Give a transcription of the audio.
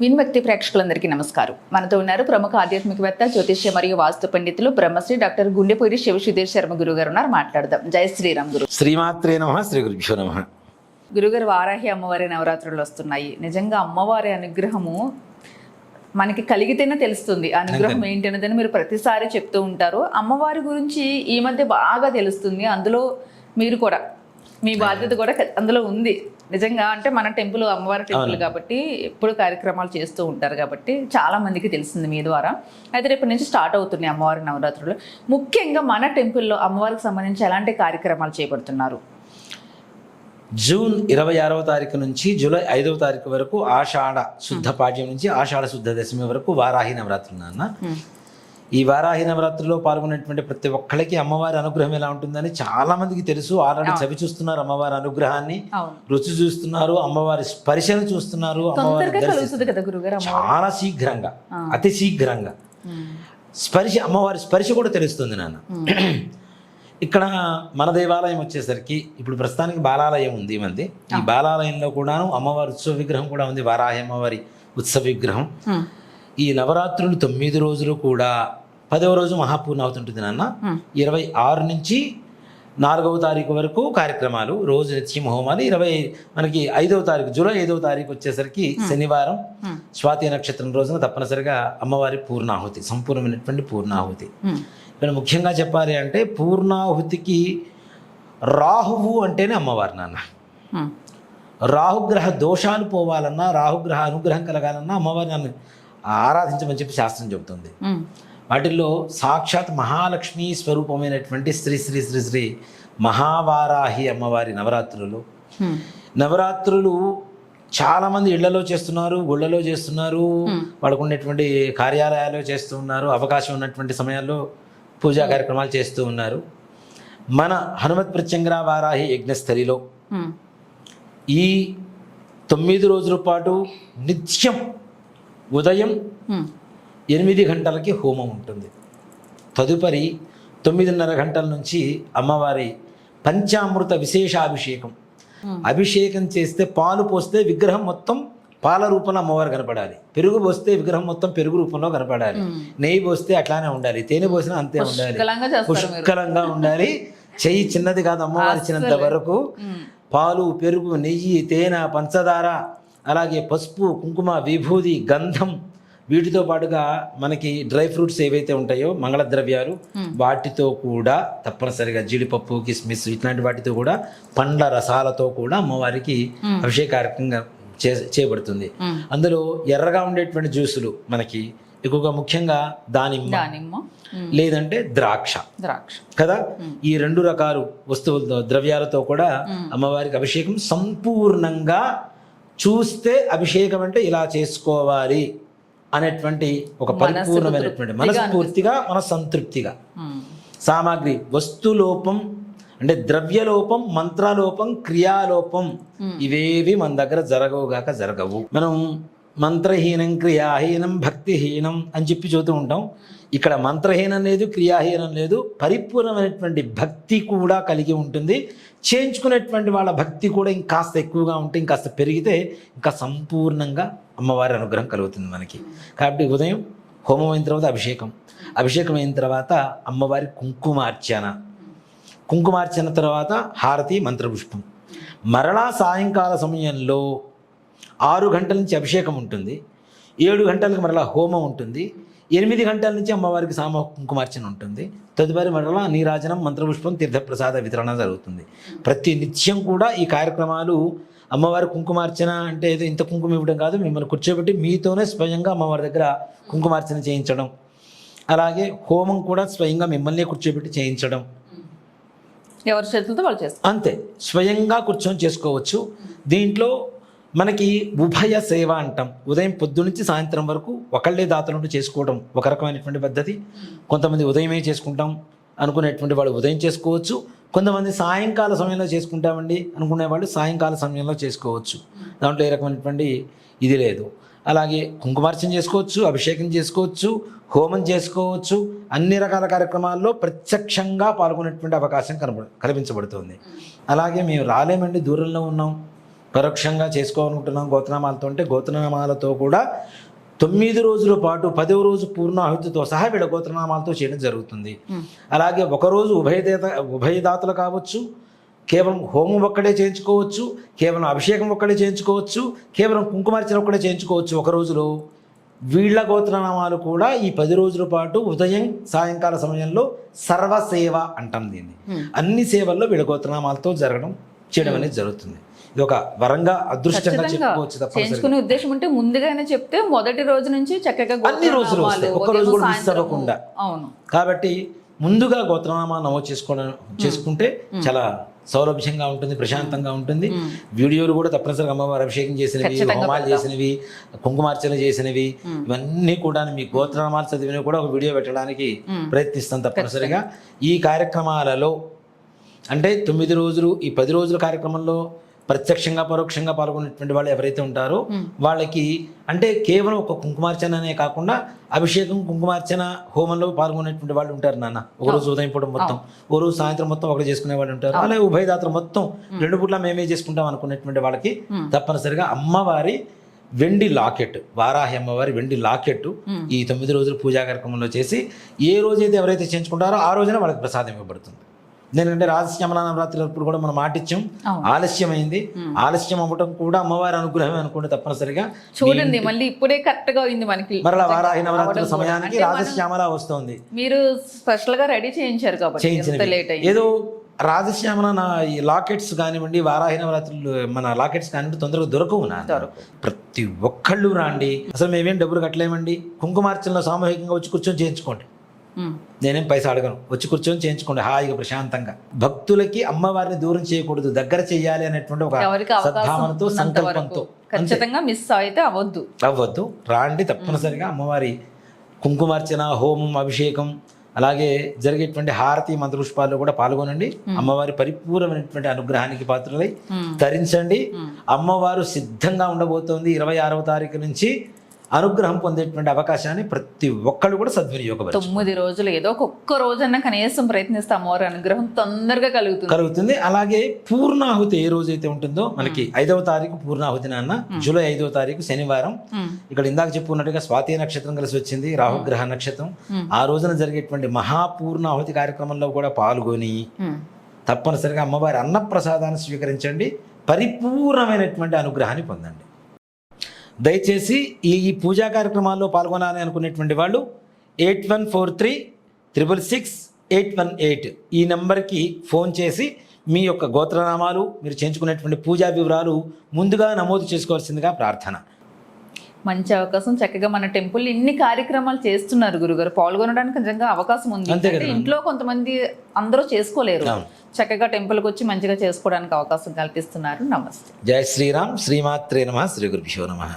విన్భక్తి ప్రేక్షకులందరికీ నమస్కారం. మనతో ఉన్నారు ప్రముఖ ఆధ్యాత్మికవేత్త జ్యోతిష్య మరియు వాస్తు పండితులు బ్రహ్మశ్రీ డాక్టర్ గుండెపూరి శివసుధీర్ శర్మ గురువు గారు ఉన్నారు. మాట్లాడదాం. జై శ్రీరామ్ గురు. శ్రీమాత్రే నమ శ్రీ గురుభ్యో నమ. గురుగారు వారాహి అమ్మవారి నవరాత్రులు వస్తున్నాయి. నిజంగా అమ్మవారి అనుగ్రహము మనకి కలిగితేనే తెలుస్తుంది. అనుగ్రహం ఏంటి అనేదని మీరు ప్రతిసారి చెప్తూ ఉంటారు. అమ్మవారి గురించి ఈ మధ్య బాగా తెలుస్తుంది. అందులో మీరు కూడా మీ బాధ్యత కూడా అందులో ఉంది. నిజంగా అంటే మన టెంపుల్ అమ్మవారి టెంపుల్ కాబట్టి ఎప్పుడు కార్యక్రమాలు చేస్తూ ఉంటారు కాబట్టి చాలా మందికి తెలిసింది మీ ద్వారా. అయితే రేపటి నుంచి స్టార్ట్ అవుతున్నాయి అమ్మవారి నవరాత్రులు. ముఖ్యంగా మన టెంపుల్లో అమ్మవారికి సంబంధించి ఎలాంటి కార్యక్రమాలు చేపడుతున్నారు? జూన్ ఇరవై ఆరవ తారీఖు నుంచి జూలై ఐదవ తారీఖు వరకు ఆషాఢ శుద్ధ పాడ్యం నుంచి ఆషాఢ శుద్ధ దశమి వరకు వారాహి నవరాత్రులు నాన్న. ఈ వారాహి నవరాత్రిలో పాల్గొనేటువంటి ప్రతి ఒక్కళ్ళకి అమ్మవారి అనుగ్రహం ఎలా ఉంటుందని చాలా మందికి తెలుసు. ఆల్రెడీ చవి చూస్తున్నారు అమ్మవారి అనుగ్రహాన్ని. రుచి చూస్తున్నారు అమ్మవారి స్పర్శను చూస్తున్నారు అమ్మవారి. చాలా శీఘ్రంగా అతి శీఘ్రంగా. స్పర్శ అమ్మవారి స్పర్శ కూడా తెలుస్తుంది నాన్న. ఇక్కడ మన దేవాలయం వచ్చేసరికి ఇప్పుడు ప్రస్తుతానికి బాలాలయం ఉంది మంది ఈ బాలాలయంలో కూడాను అమ్మవారి ఉత్సవ విగ్రహం కూడా ఉంది. వారాహి అమ్మవారి ఉత్సవ విగ్రహం. ఈ నవరాత్రులు తొమ్మిది రోజులు కూడా పదవ రోజు మహాపూర్ణ అవుతుంటుంది నాన్న ఇరవై ఆరు నుంచి నాలుగవ తారీఖు వరకు కార్యక్రమాలు రోజు నిత్యం హోమాలు ఇరవై మనకి ఐదవ తారీఖు జూలై ఐదవ తారీఖు వచ్చేసరికి శనివారం. స్వాతి నక్షత్రం రోజున తప్పనిసరిగా అమ్మవారి పూర్ణాహుతి సంపూర్ణమైనటువంటి పూర్ణాహుతి. ఇక్కడ ముఖ్యంగా చెప్పాలి అంటే పూర్ణాహుతికి రాహువు అంటేనే అమ్మవారు నాన్న. రాహుగ్రహ దోషాలు పోవాలన్నా రాహుగ్రహ అనుగ్రహం కలగాలన్నా అమ్మవారిని నన్ను ఆరాధించమని చెప్పి శాస్త్రం చెబుతుంది. వాటిల్లో సాక్షాత్ మహాలక్ష్మి స్వరూపమైనటువంటి శ్రీ శ్రీ శ్రీ శ్రీ మహావారాహి అమ్మవారి నవరాత్రులు. నవరాత్రులు చాలామంది ఇళ్ళలో చేస్తున్నారు గుళ్ళలో చేస్తున్నారు వాళ్ళకు ఉన్నటువంటి కార్యాలయాల్లో చేస్తూ ఉన్నారు అవకాశం ఉన్నటువంటి సమయాల్లో పూజా కార్యక్రమాలు చేస్తూ ఉన్నారు. మన హనుమత్ ప్రత్యంగర వారాహి యజ్ఞస్థలిలో ఈ తొమ్మిది రోజుల పాటు నిత్యం ఉదయం ఎనిమిది గంటలకి హోమం ఉంటుంది. తదుపరి తొమ్మిదిన్నర గంటల నుంచి అమ్మవారి పంచామృత విశేషాభిషేకం. అభిషేకం చేస్తే పాలు పోస్తే విగ్రహం మొత్తం పాల రూపంలో అమ్మవారు కనపడాలి. పెరుగు పోస్తే విగ్రహం మొత్తం పెరుగు రూపంలో కనపడాలి. నెయ్యి పోస్తే అట్లానే ఉండాలి. తేనె పోసినా అంతే ఉండాలి. పుష్కలంగా ఉండాలి. చెయ్యి చిన్నది కాదు అమ్మవారి చిన్నంత వరకు పాలు పెరుగు నెయ్యి తేనె పంచదార అలాగే పసుపు కుంకుమ విభూది గంధం వీటితో పాటుగా మనకి డ్రై ఫ్రూట్స్ ఏవైతే ఉంటాయో మంగళ ద్రవ్యాలు వాటితో కూడా తప్పనిసరిగా జీడిపప్పు కిస్మిస్ ఇట్లాంటి వాటితో కూడా పండ్ల రసాలతో కూడా అమ్మవారికి అభిషేక కార్యక్రమంగా చే చేయబడుతుంది. అందులో ఎర్రగా ఉండేటువంటి జ్యూసులు మనకి ఎక్కువగా ముఖ్యంగా దానిమ్మ లేదంటే ద్రాక్ష. ద్రాక్ష. కదా? ఈ రెండు రకాలు వస్తువులతో ద్రవ్యాలతో కూడా అమ్మవారికి అభిషేకం సంపూర్ణంగా చూస్తే అభిషేకం అంటే ఇలా చేసుకోవాలి అనేటువంటి ఒక పరిపూర్ణమైనటువంటి మనస్ఫూర్తిగా మన సంతృప్తిగా ఉమ్, సామాగ్రి వస్తులోపం అంటే ద్రవ్యలోపం మంత్రలోపం క్రియాలోపం ఇవేవి మన దగ్గర జరగవుగాక జరగవు. మనం మంత్రహీనం క్రియాహీనం భక్తిహీనం అని చెప్పి చూస్తూ ఉంటాం. ఇక్కడ మంత్రహీనం లేదు క్రియాహీనం లేదు. పరిపూర్ణమైనటువంటి భక్తి కూడా కలిగి ఉంటుంది. చేయించుకునేటువంటి వాళ్ళ భక్తి కూడా ఇంకాస్త ఎక్కువగా ఉంటే ఇంకాస్త పెరిగితే ఇంకా సంపూర్ణంగా అమ్మవారి అనుగ్రహం కలుగుతుంది మనకి. కాబట్టి ఉదయం హోమం అయిన తర్వాత అభిషేకం. అభిషేకం అయిన తర్వాత అమ్మవారి కుంకుమార్చన. కుంకుమార్చన తర్వాత హారతి మంత్రపుష్పం. మరలా సాయంకాల సమయంలో ఆరు గంటల నుంచి అభిషేకం ఉంటుంది ఏడు గంటలకు మరలా హోమం ఉంటుంది ఎనిమిది గంటల నుంచి అమ్మవారికి సామ కుంకుమార్చన ఉంటుంది తదుపరి మరలా నీరాజనం మంత్రపుష్పం తీర్థప్రసాద వితరణ జరుగుతుంది. ప్రతి నిత్యం కూడా ఈ కార్యక్రమాలు అమ్మవారి కుంకుమార్చన అంటే ఏదో ఇంత కుంకుమ ఇవ్వడం కాదు మిమ్మల్ని కూర్చోబెట్టి మీతోనే స్వయంగా అమ్మవారి దగ్గర కుంకుమార్చన చేయించడం. అలాగే హోమం కూడా స్వయంగా మిమ్మల్ని కూర్చోబెట్టి చేయించడం. ఎవరి చేతులతో వాళ్ళు చేస్తారు. అంతే స్వయంగా కూర్చొని చేసుకోవచ్చు. దీంట్లో మనకి ఉభయ సేవ అంటాం. ఉదయం పొద్దు నుంచి సాయంత్రం వరకు ఒకళ్ళే దాతలుంటూ చేసుకోవడం ఒక రకమైనటువంటి పద్ధతి. కొంతమంది ఉదయమే చేసుకుంటాం అనుకునేటువంటి వాళ్ళు ఉదయం చేసుకోవచ్చు. కొంతమంది సాయంకాల సమయంలో చేసుకుంటామండి అనుకునే వాళ్ళు సాయంకాల సమయంలో చేసుకోవచ్చు. దాంట్లో ఏ రకమైనటువంటి ఇది లేదు. అలాగే కుంకుమార్చన చేసుకోవచ్చు అభిషేకం చేసుకోవచ్చు హోమం చేసుకోవచ్చు. అన్ని రకాల కార్యక్రమాల్లో ప్రత్యక్షంగా పాల్గొనేటువంటి అవకాశం కనబ కల్పించబడుతుంది. అలాగే మేము రాలేమండి దూరంలో ఉన్నాం. పరోక్షంగా చేసుకోవాలనుకుంటున్నాం గోత్రనామాలతో అంటే గోత్రనామాలతో కూడా తొమ్మిది రోజుల పాటు పదవ రోజు పూర్ణాహుతితో సహా వీళ్ళ గోత్రనామాలతో చేయడం జరుగుతుంది. అలాగే ఒకరోజు ఉభయదేత ఉభయదాతలు కావచ్చు కేవలం హోమం ఒక్కడే చేయించుకోవచ్చు కేవలం అభిషేకం ఒక్కడే చేయించుకోవచ్చు కేవలం కుంకుమార్చన ఒక్కడే చేయించుకోవచ్చు. ఒక రోజులో వీళ్ళ గోత్రనామాలు కూడా ఈ పది రోజుల పాటు ఉదయం సాయంకాల సమయంలో సర్వసేవ అంటాం దీన్ని. అన్ని సేవల్లో వీళ్ళ గోత్రనామాలతో జరగడం చేయడం అనేది జరుగుతుంది. ఇది ఒక వరంగా అదృష్టంగా చెప్పుకోవచ్చు చేయించుకునే ఉద్దేశం ఉంటే ముందుగానే చెప్తే మొదటి రోజు నుంచి చక్కగా అన్ని రోజులు వస్తాయి. ఉదయం, రోజు కూడా మిస్ సాయంత్రము. అవ్వకుండా. అవును. కాబట్టి ముందుగా గోత్రనామా నమోదు చేసుకోవడం చేసుకుంటే చాలా సౌలభ్యంగా ఉంటుంది ప్రశాంతంగా ఉంటుంది. వీడియోలు కూడా తప్పనిసరిగా అమ్మవారు అభిషేకం చేసినవి హోమాలు చేసినవి కుంకుమార్చన చేసినవి ఇవన్నీ కూడా మీ గోత్రనామాలు చదివినవి కూడా ఒక వీడియో పెట్టడానికి ప్రయత్నిస్తాం తప్పనిసరిగా. ఈ కార్యక్రమాలలో అంటే తొమ్మిది రోజులు ఈ పది రోజుల కార్యక్రమంలో ప్రత్యక్షంగా పరోక్షంగా పాల్గొనేటువంటి వాళ్ళు ఎవరైతే ఉంటారో వాళ్ళకి అంటే కేవలం ఒక కుంకుమార్చననే కాకుండా అభిషేకం కుంకుమార్చన హోమంలో పాల్గొనేటువంటి వాళ్ళు ఉంటారు నాన్న. ఒక రోజు ఉదయం పూట మొత్తం. ఓ రోజు సాయంత్రం మొత్తం ఒకటి చేసుకునే వాళ్ళు ఉంటారు. అలాగే ఉభయదాతలు మొత్తం రెండు పూట్ల మేమే చేసుకుంటాం అనుకునేటువంటి వాళ్ళకి తప్పనిసరిగా అమ్మవారి వెండి లాకెట్ వారాహి అమ్మవారి వెండి లాకెట్ ఈ తొమ్మిది రోజులు పూజా కార్యక్రమంలో చేసి ఏ రోజైతే ఎవరైతే చేయించుకుంటారో ఆ రోజున వాళ్ళకి ప్రసాదం ఇవ్వబడుతుంది. ఎందుకంటే రాజశ్యామల నవరాత్రి అప్పుడు కూడా మనం మాటిచ్చాం. అవును. ఆలస్యమైంది. ఆలస్యం అవ్వటం కూడా అమ్మవారి అనుగ్రహం అనుకుంటే తప్పనిసరిగా. చూడండి మళ్ళీ ఇప్పుడే కరెక్ట్గా అయింది మనకి. మరలా వారాహి నవరాత్రుల. సమయానికి రాజశ్యామల వస్తుంది. మీరు స్పెషల్గా రెడీ చేయించారు కాబట్టి ఏదో రాజశ్యామల నా ఈ లాకెట్స్ కానివ్వండి వారాహి నవరాత్రులు మన లాకెట్స్ కానివ్వండి తొందరగా దొరకవు నా. ప్రతి ఒక్కళ్ళు రాండి. అసలు మేమేం డబ్బులు కట్టలేమండి. కుంకుమార్చనలో సామూహికంగా వచ్చి కూర్చొని చేయించుకోండి. నేనేం పైసా అడగను. వచ్చి కూర్చొని చేయించుకోండి హాయిగా ప్రశాంతంగా. భక్తులకి అమ్మవారిని దూరం చేయకూడదు దగ్గర చేయాలి అనేటువంటి ఒక సద్భావనతో సంకల్పంతో. ఖచ్చితంగా మిస్ అయితే అవ్వద్దు. అవ్వద్దు. రాండి తప్పనిసరిగా అమ్మవారి కుంకుమార్చన హోమం అభిషేకం అలాగే జరిగేటువంటి హారతి మంత్రపుష్పాల్లో కూడా పాల్గొనండి. అమ్మవారి పరిపూర్ణమైనటువంటి అనుగ్రహానికి పాత్రలై తరించండి. అమ్మవారు సిద్ధంగా ఉండబోతోంది ఇరవై ఆరవ తారీఖు నుంచి. అనుగ్రహం పొందేటువంటి అవకాశాన్ని ప్రతి ఒక్కళ్ళు కూడా సద్వినియోగపరచు తొమ్మిది రోజులు ఏదో ఒక్క రోజన్నా కనీసం ప్రయత్నిస్తే అమ్మవారి అనుగ్రహం తొందరగా కలుగుతుంది. కలుగుతుంది. అలాగే పూర్ణాహుతి ఏ రోజైతే ఉంటుందో మనకి ఐదవ తారీఖు పూర్ణాహుతి నాన్న జూలై ఐదవ తారీఖు శనివారం. ఇక్కడ ఇందాక చెప్పుకున్నట్టుగా స్వాతి నక్షత్రం కలిసి వచ్చింది రాహుగ్రహ నక్షత్రం. ఆ రోజున జరిగేటువంటి మహాపూర్ణాహుతి కార్యక్రమంలో కూడా పాల్గొని. తప్పనిసరిగా అమ్మవారి అన్నప్రసాదాన్ని స్వీకరించండి. పరిపూర్ణమైనటువంటి అనుగ్రహాన్ని పొందండి. దయచేసి ఈ ఈ పూజా కార్యక్రమాల్లో పాల్గొనాలని అనుకునేటువంటి వాళ్ళు eight one four three triple six eight one eight ఈ నెంబర్కి ఫోన్ చేసి మీ యొక్క గోత్రనామాలు మీరు చేయించుకునేటువంటి పూజా వివరాలు ముందుగా నమోదు చేసుకోవాల్సిందిగా ప్రార్థన. మంచి అవకాశం. చక్కగా మన టెంపుల్ ఇన్ని కార్యక్రమాలు చేస్తున్నారు గురుగారు. పాల్గొనడానికి నిజంగా అవకాశం ఉంది. అంటే. ఇంట్లో కొంతమంది అందరూ చేసుకోలేరు. చక్కగా టెంపుల్కి వచ్చి మంచిగా చేసుకోవడానికి అవకాశం కల్పిస్తున్నారు. నమస్తే. జై శ్రీరామ్. శ్రీమాత్రే నమ. శ్రీ గురుభ్యో నమ.